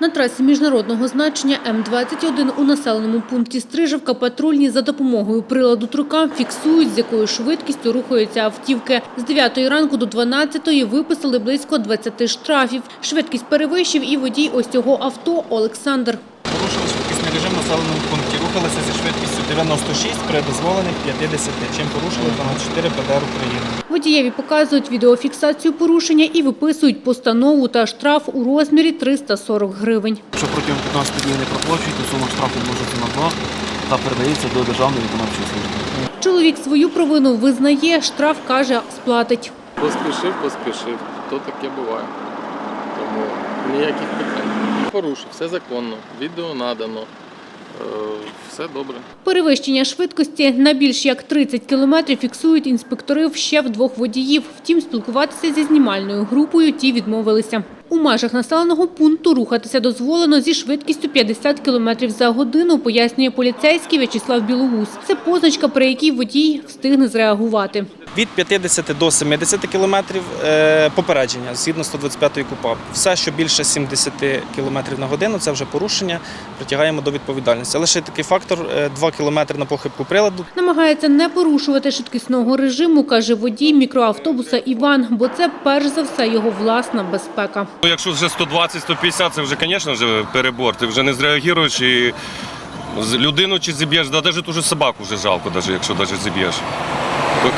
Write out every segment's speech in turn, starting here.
На трасі міжнародного значення М-21 у населеному пункті Стрижевка патрульні за допомогою приладу трукам фіксують, з якою швидкістю рухаються автівки. З 9 ранку до 12 виписали близько 20 штрафів. Швидкість перевищив і водій ось цього авто Олександр. Порушили швидкісний режим населеного пункті. Рухалися зі швидкістю 96 при дозволених 50, чим порушили 12.4 ПДР України. Водієві показують відеофіксацію порушення і виписують постанову та штраф у розмірі 340 гривень. Якщо протягом 15 днів не проплачуєте, сума штрафу множиться на 2 та передається до Державної виконавчої служби. Чоловік свою провину визнає, штраф, каже, сплатить. Поспішив, поспішив. То таке буває. Тому ніяких питань. Порушив, все законно, відео надано, все добре. Перевищення швидкості на більш як 30 кілометрів фіксують інспектори ще в двох водіїв. Втім, спілкуватися зі знімальною групою ті відмовилися. У межах населеного пункту рухатися дозволено зі швидкістю 50 кілометрів за годину, пояснює поліцейський В'ячеслав Білоус. Це позначка, при якій водій встигне зреагувати. Від 50 до 70 кілометрів е, попередження згідно 125 ї КУПАП. Все, що більше 70 кілометрів на годину, це вже порушення, притягаємо до відповідальності. Лише такий фактор е, 2 кілометри на похибку приладу. Намагається не порушувати швидкісного режиму, каже водій мікроавтобуса Іван, бо це перш за все його власна безпека. Ну, Якщо вже 120-150, це вже, звісно, вже перебор. Ти вже не зреагуєш і з- людину чи зіб'єш, да навіть ту собаку вже жалко, навіть, якщо навіть зіб'єш.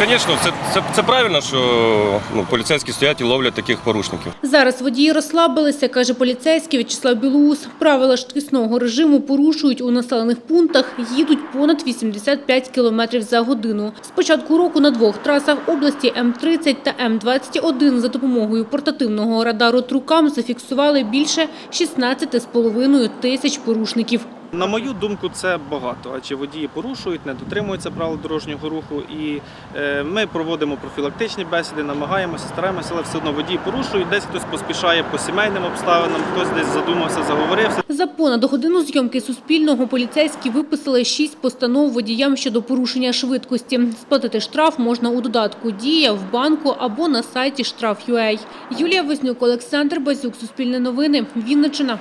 Звісно, це, це, це правильно, що ну, поліцейські стоять і ловлять таких порушників. Зараз водії розслабилися, каже поліцейський В'ячеслав Білоус. Правила швидкісного режиму порушують у населених пунктах, їдуть понад 85 км за годину. З початку року на двох трасах області М-30 та М-21 за допомогою портативного радару «Трукам» зафіксували більше 16,5 тисяч порушників. На мою думку, це багато, адже водії порушують, не дотримуються правил дорожнього руху. І е, ми проводимо профілактичні бесіди, намагаємося, стараємося, але все одно водії порушують. Десь хтось поспішає по сімейним обставинам, хтось десь задумався, заговорився. За понад годину зйомки Суспільного поліцейські виписали шість постанов водіям щодо порушення швидкості. Сплатити штраф можна у додатку «Дія», в банку або на сайті штраф.ua. Юлія Вознюк, Олександр Базюк, Суспільне новини, Вінниччина.